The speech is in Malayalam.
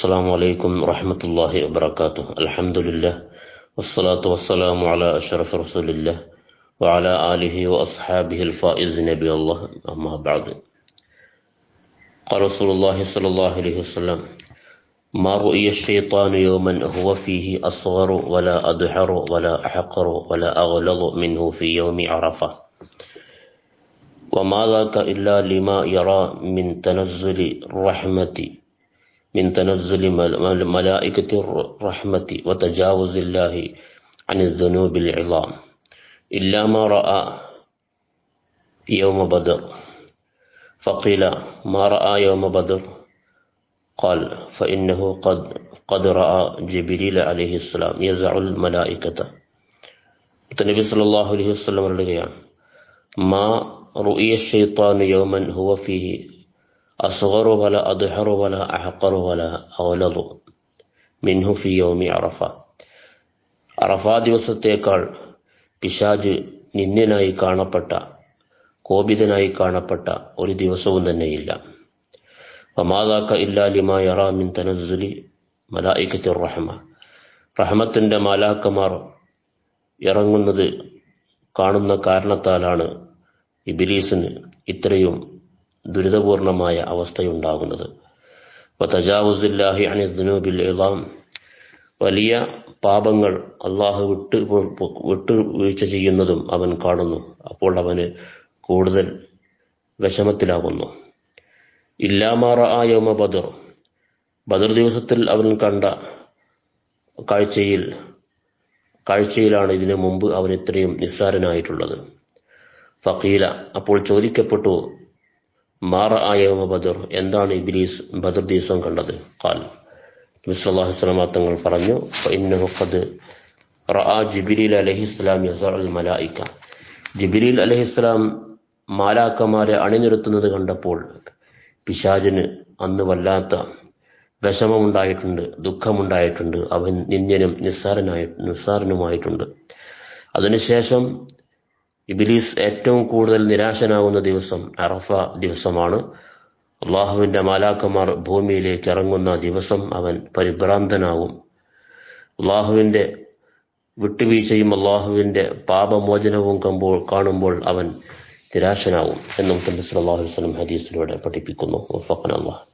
السلام عليكم ورحمة الله وبركاته. الحمد لله والصلاة والسلام على أشرف رسول الله وعلى آله وأصحابه الفائز نبي الله. أما بعد قال رسول الله صلى الله عليه وسلم ما رؤي الشيطان يوما هو فيه أصغر ولا أدحر ولا أحقر ولا أغلظ منه في يوم عرفة. وما ذاك إلا لما يرى من تنزل الرحمة من تنزل ملائكة الرحمة وتجاوز الله عن الذنوب العظام إلا ما رأى يوم بدر فقيل ما رأى يوم بدر قال فإنه قد قد رأى جبريل عليه السلام يزع الملائكة النبي صلى الله عليه وسلم പറയുകയാണ് ما رؤي الشيطان يوما هو فيه أصغر ولا أضحر ولا أحقر ولا أغلظ منه في يوم عرفة അറഫാ ദിവസത്തേക്കാൾ പിശാജ് നിന്ദ്യനായി കാണപ്പെട്ട കോപിതനായി കാണപ്പെട്ട ഒരു ദിവസവും തന്നെയില്ല വമാതാക്ക ഇല്ലാലിമാ യറാമിൻ തനസുലി മലായിക്കത്തി റഹമ റഹമത്തിൻ്റെ മാലാക്കമാർ ഇറങ്ങുന്നത് കാണുന്ന കാരണത്താലാണ് ഇബിലീസിന് ഇത്രയും ദുരിതപൂർണമായ അവസ്ഥയുണ്ടാകുന്നത്. ഇളാം വലിയ പാപങ്ങൾ അള്ളാഹു വിട്ട് വിട്ടുവീഴ്ച ചെയ്യുന്നതും അവൻ കാണുന്നു. അപ്പോൾ അവന് കൂടുതൽ വിഷമത്തിലാകുന്നു. ഇല്ലാമാറ ആ യോമ ബദർ. ബദർ ദിവസത്തിൽ അവൻ കണ്ട കാഴ്ചയിൽ കാഴ്ചയിലാണ് ഇതിനു മുമ്പ് അവൻ ഇത്രയും നിസ്സാരനായിട്ടുള്ളത്. ഫക്കീല അപ്പോൾ ചോദിക്കപ്പെട്ടു ബദർ. എന്താണ് ഇബിലീസ് ബദർ ദിവസം കണ്ടത്? കാൽ തങ്ങൾ പറഞ്ഞു ഇന്നഹു ഖദ് റആ ജിബിരിൽ അലഹിസ്ലാം മാലാക്കമാരെ അണിനിരത്തുന്നത് കണ്ടപ്പോൾ പിശാജിന് അന്ന് വല്ലാത്ത വിഷമമുണ്ടായിട്ടുണ്ട് ദുഃഖമുണ്ടായിട്ടുണ്ട്. അവൻ നിന്ദ്യനും നിസ്സാരനായി നിസ്സാരനുമായിട്ടുണ്ട്. അതിനുശേഷം ഇബിലീസ് ഏറ്റവും കൂടുതൽ നിരാശനാകുന്ന ദിവസം അറഫ ദിവസമാണ്. അള്ളാഹുവിന്റെ മാലാക്കമാർ ഭൂമിയിലേക്ക് ഇറങ്ങുന്ന ദിവസം അവൻ പരിഭ്രാന്തനാവും അള്ളാഹുവിന്റെ വിട്ടുവീഴ്ചയും അള്ളാഹുവിന്റെ പാപമോചനവും കമ്പോൾ കാണുമ്പോൾ അവൻ നിരാശനാവും എന്നും തമ്പിസ് അള്ളാഹുസ്ലം വസ്ലം ഹദീസിലൂടെ പഠിപ്പിക്കുന്നു. അള്ളാഹ്.